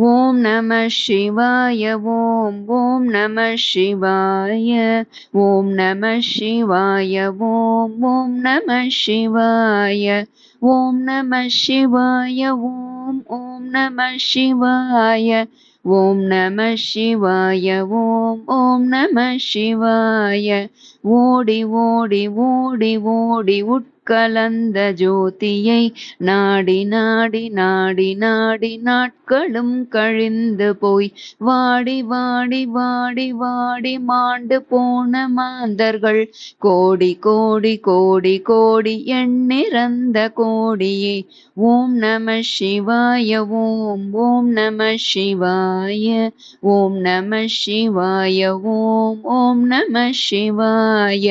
ஓம் நம சிவாய ஓம் ஓம் நம சிவாய ஓம் நம சிவாய ஓம் ஓம் நம சிவாய ஓம் நம சிவாய ஓம் ஓம் நம சிவாய ஓம் நம சிவாய ஓம் ஓம் நம சிவாய. ஓடி ஓடி ஓடி ஓடி உட் கலந்த ஜோதியை நாடி நாடி நாடி நாடி நாட்களும் கழிந்து போய் வாடி வாடி வாடி வாடி மாண்டு போன மாந்தர்கள். கோடி கோடி கோடி கோடி எண்ணிறந்த கோடியே. ஓம் நம சிவாய ஓம் ஓம் நம சிவாய ஓம் நம சிவாய ஓம் ஓம் நம சிவாய.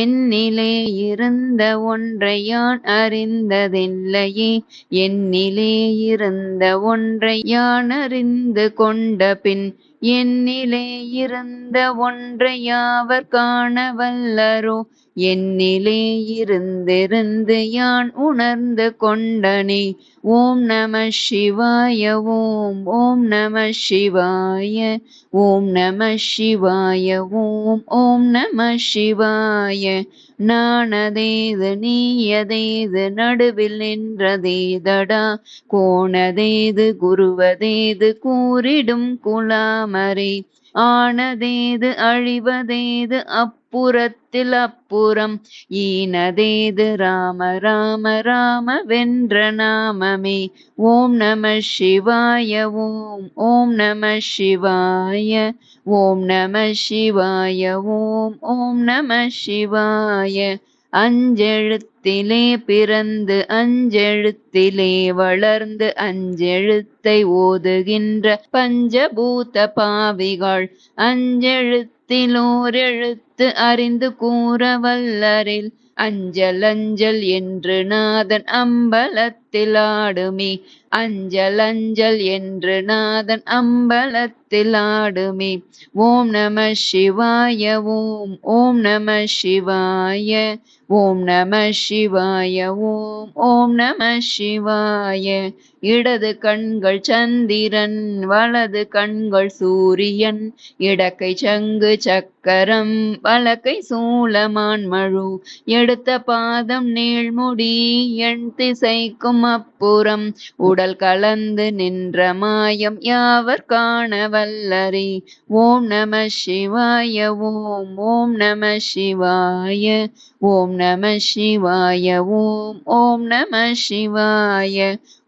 என்னிலே இருந்த ஒன் ஒன்றை யான் அறிந்ததில்லையே என்னிலே இருந்த ஒன்றை யான் அறிந்து கொண்ட பின் என்னிலே இருந்த ஒன்றையாவர் காண வல்லரோ? என்னிலே இருந்திருந்து யான் உணர்ந்து கொண்டனே? ஓம் நம சிவாய ஓம் ஓம் நம சிவாய ஓம் நம சிவாய ஓம் ஓம் நம சிவாய. நானதேது நீயதேது நடுவில் நின்றதேதடா? கோணதேது குருவதேது கூறிடும் குலாம் குலாமரே ஆனதேது அழிவதேது அப்புறத்தில் அப்புறம் ஈனதேது ராம ராம ராம வென்ற நாமமே. ஓம் நம சிவாய ஓம் ஓம் நம சிவாய ஓம் நம சிவாய ஓம் ஓம் நம சிவாய. அஞ்செழுத்து அஞ்செழுத்திலே பிறந்து அஞ்செழுத்திலே வளர்ந்து அஞ்செழுத்தை ஓதுகின்ற பஞ்சபூத பாவிகள். அஞ்செழுத்திலோரெழுத்து அறிந்து கூற வல்லரில் அஞ்சல் அஞ்சல் என்று நாதன் அம்பலத்தில் ஆடுமே அஞ்சல் அஞ்சல் என்று நாதன் அம்பலத்தில் ஆடுமே ஓம் நம சிவாய ஓம் ஓம் நம சிவாய ஓம் நம சிவாய ஓம் ஓம் நம சிவாய. இடது கண்கள் சந்திரன் வலது கண்கள் சூரியன். இடக்கை சங்கு சக்கரம் வலக்கை சூலமான் மழு. எடுத்த பாதம் நீள்முடி எண் திசைக்கும் அப்புறம் உடல் கலந்து நின்ற மாயம் யாவர் காண வல்லரே ஓம் நம சிவாய ஓம் ஓம் நம சிவாய ஓம் நம சிவாய ஓம் ஓம் நம சிவாய.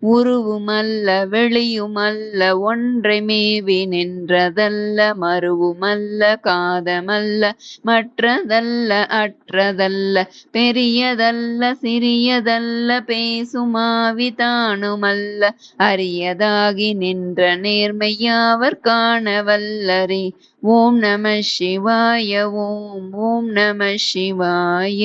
உருவுமல்ல வெளியுமல்ல ஒன்றை மேவி நின்றதல்ல மறுவுமல்ல காதமல்ல மற்றதல்ல அற்றதல்ல பெரியதல்ல சிறியதல்ல பேசுமாவி தானுமல்ல அரியதாகி நின்ற நேர்மையாவர் காணவல்லரி ஓம் நம சிவாய ஓம் ஓம் நம சிவாய.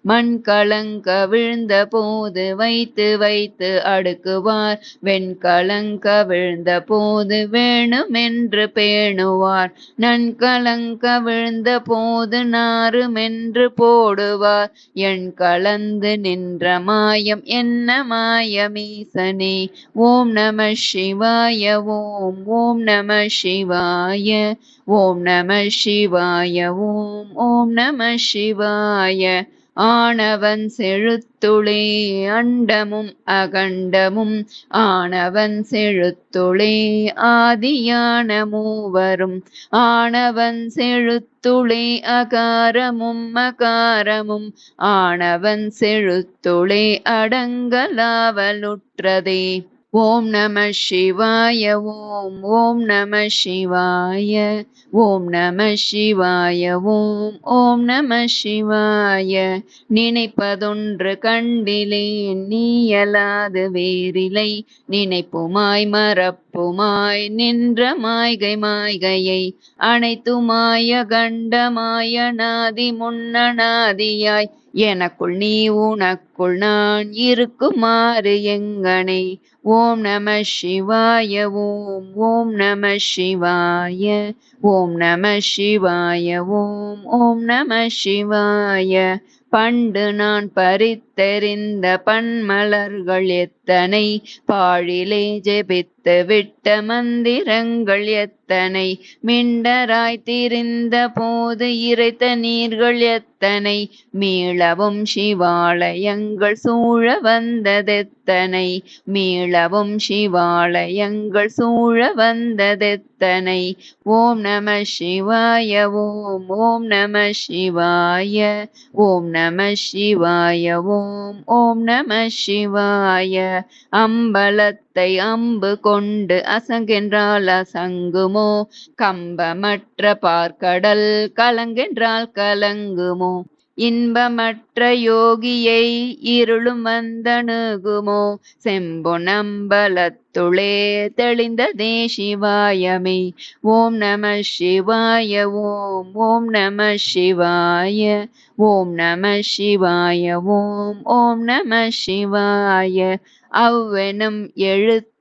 மண் கலங்க விழுந்த போது வைத்து வைத்து அடுக்குவார். வெண்கலங்க விழுந்த போது வேணுமென்று பேணுவார். நன்கலங்க விழுந்த போது நாருமென்று போடுவார். எண் கலந்து நின்ற மாயம் என்ன மாயமீசனே? ஓம் நம சிவாய ஓம் ஓம் நம சிவாய ஓம் நம சிவாய ஓம் ஓம் நம சிவாய. ஆனவன் செழுத்துளே அண்டமும் அகண்டமும் ஆனவன் செழுத்துளே ஆதியான மூவரும் ஆனவன் செழுத்துளே அகாரமும் அகாரமும் ஆனவன் செழுத்துளே அடங்கலாவலுற்றதே. ஓம் நம சிவாய ஓம் ஓம் நம சிவாய ஓம் நம சிவாய ஓம் ஓம் நம சிவாய. நினைப்பதொன்று கண்டிலேன் நீயலாது வேறிலை. நினைப்புமாய் மறப்புமாய் நின்ற மாய்கை மாய்கையை. அனைத்துமாய கண்டமாய நாதி முன்னநாதியாய். எனக்குள் நீ உனக்குள் நான் இருக்குமாறு எங்கனை. ஓம் நம சிவாய ஓம் ஓம் நம சிவாய ஓம் நம சிவாய ஓம் ஓம் நம சிவாய. பண்டு நான் பறித்தெறிந்த பன்மலர்கள் எத்தனை பாழிலே ஜெபித்து விட்ட மந்திரங்கள் எத்தனை? மிண்டராய் திரிந்த போது இறைத்த நீர்கள் எத்தனை? மீளவும் சிவாலயங்கள் சூழ வந்ததெத்தனை? மீளவும் சிவாலயங்கள் சூழ வந்ததெத்தனை? ஓம் நம சிவாய ஓம் ஓம் நம சிவாய ஓம் நம சிவாய ஓம் ஓம் நம சிவாய. அம்பலத்தை அம்பு கொண்டு அசங்கென்றால் அசங்குமோ? கம்பமற்ற பார்க்கடல் கலங்கென்றால் கலங்குமோ? இன்பமற்ற யோகியை இருளும் வந்தணுகுமோ? செம்பொனம்பலத்துளே தெளிந்ததே சிவாயமே ஓம் நம சிவாய ஓம் ஓம் நம சிவாய ஓம் நம சிவாய ஓம் ஓம் நம சிவாய. அவ்வெனும்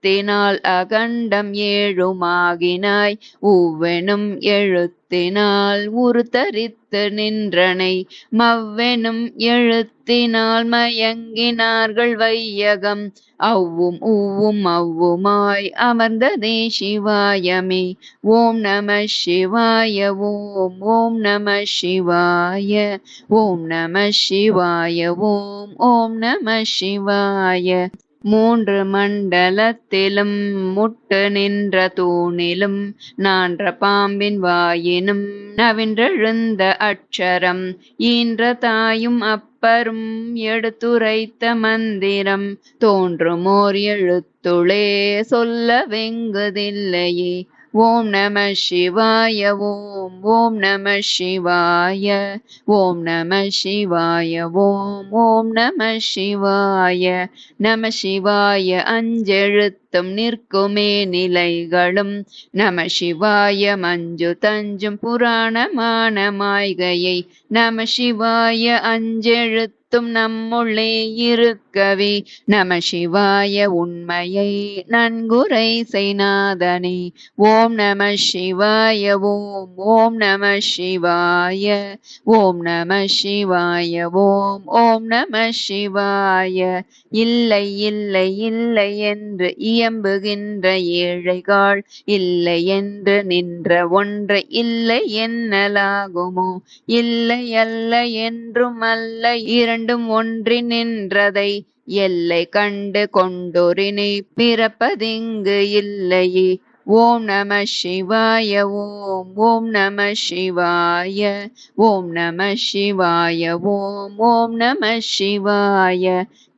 எழுத்தினால் அகண்டம் ஏழுமாகினாய். உவ்வெனும் எழுத்தினால் உருத்தரித்து நின்றனை. மவ்வெனும் எழுத்தினால் மயங்கினார்கள் வையகம். அவ்வும் உவ்வும் அவ்வுமாய் அமர்ந்ததே சிவாயமே. ஓம் நம சிவாய ஓம் ஓம் நம சிவாய ஓம் நம சிவாய ஓம் ஓம் நம சிவாய. மூன்று மண்டலத்திலும் முட்டு நின்ற தூணிலும் நான்ற பாம்பின் வாயினும் நவின்றெழுந்த அட்சரம். ஈன்ற தாயும் அப்பரும் எடுத்துரைத்த மந்திரம். தோன்றுமோர் எழுத்துளே சொல்ல வெங்குதில்லையே. ஓம் நம சிவாய ஓம் ஓம் நம சிவாய ஓம் நம சிவாய ஓம் ஓம் நம சிவாய. நம சிவாய அஞ்செழுத்தும் நிற்குமே நிலைகளும். நம சிவாய மஞ்சு தஞ்சும் புராணமான மாய்கையை நம சிவாய அஞ்செழுத்து அனைத்தும் நம்முள்ளே இருக்கவே. நம சிவாய உண்மையை நன்குரை செய்நாதனே. ஓம் நம சிவாய ஓம் ஓம் நம சிவாய ஓம் நம சிவாய ஓம் ஓம் நம சிவாய. இல்லை இல்லை இல்லை என்று இயம்புகின்ற ஏழைகள் இல்லை என்று நின்ற ஒன்று இல்லை என்னலாகுமோ. இல்லை அல்ல என்றும் அல்ல இரண்டும் ஒன்றி நின்றதை எல்லை கண்டு கொண்டொரினை பிறப்பதிங்கு இல்லையே. ஓம் நம சிவாய ஓம் ஓம் நம சிவாய ஓம் நம சிவாய ஓம் ஓம் நம சிவாய.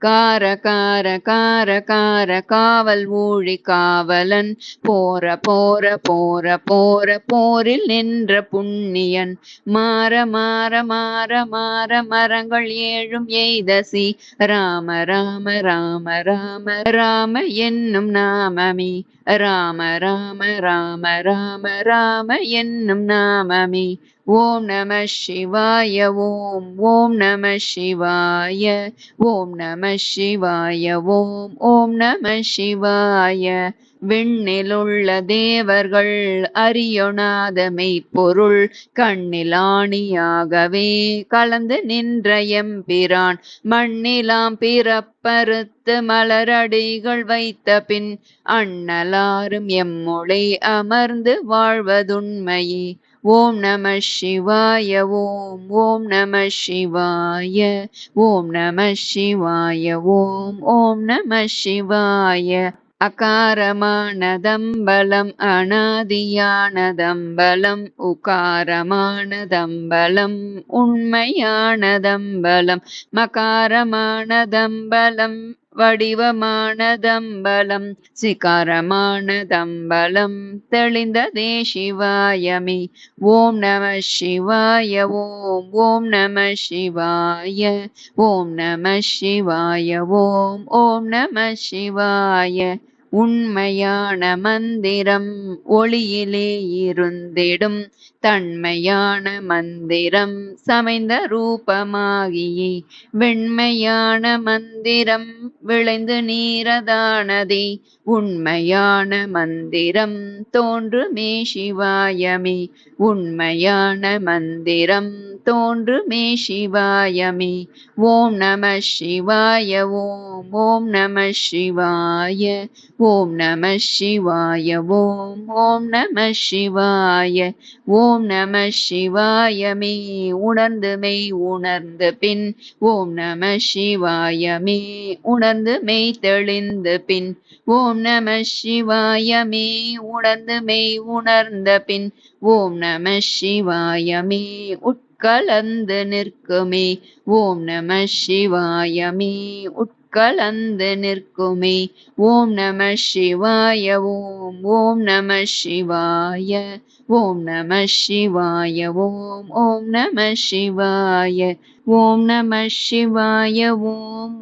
கார கார கார கார காவல் ஊழி காவலன். போற போற போற போற போரில் நின்ற புண்ணியன். மாற மாற மாற மாற மரங்கள் ஏழும் எய்தசி ராம ராம ராம ராம ராம என்னும் நாமமி. ராம ராம ராம ராம ராம என்னும் நாமமி. ஓம் நம சிவாய ஓம் ஓம் நம சிவாய ஓம் நம சிவாய ஓம் ஓம் நம சிவாய. விண்ணிலுள்ள தேவர்கள் அறியொணாத மெய்ப்பொருள் கண்ணிலாணியாகவே கலந்து நின்ற எம்பிரான். மண்ணிலாம் பிறப்பறுத்து மலரடிகள் வைத்த பின் அண்ணலாரும் எம்மொழி அமர்ந்து வாழ்வதுண்மையே. ஓம் நம சிவாய ஓம் ஓம் நம சிவாய ஓம் நம சிவாய ஓம் ஓம் நம சிவாய. அகாரமானதம்பலம் அனாதியானதம்பலம் உகாரமானதம்பலம் உண்மையானதம்பலம் மகாரமானதம்பலம் வடிவமானதம்பலம் சிகாரமானதம்பலம் தெளிந்ததே சிவாயமே. ஓம் நம சிவாய ஓம் ஓம் நம சிவாய ஓம் நம சிவாய ஓம் ஓம் நம சிவாய. உண்மையான மந்திரம் ஒளியிலே இருந்திடும். தன்மையான மந்திரம் சமைந்த ரூபமாகியே. வெண்மையான மந்திரம் விளைந்து நீரதானதே. உண்மையான மந்திரம் தோன்றுமே சிவாயமே. உண்மையான மந்திரம் தோன்றுமே சிவாயமே. ஓம் நம சிவாய ஓம் ஓம் நம சிவாய ஓம் நம சிவாய ஓம் ஓம் நம சிவாய ஓம் நம சிவாயமே. உணர்ந்து மெய் உணர்ந்த பின் ஓம் நம சிவாயமே. உணர்ந்து மெய் தெளிந்த பின் ஓம் ஓம் நம சிவாயமே உணர்ந்து மெய் உணர்ந்த பின் ஓம் நம சிவாயமே உட்கலந்து நிற்குமே. ஓம் நம சிவாயமே உட்கலந்து நிற்குமே. ஓம் நம சிவாய. ஓம் ஓம் நம சிவாய. ஓம் நம சிவாய. ஓம் ஓம் நம சிவாய. ஓம் நம சிவாய. ஓம்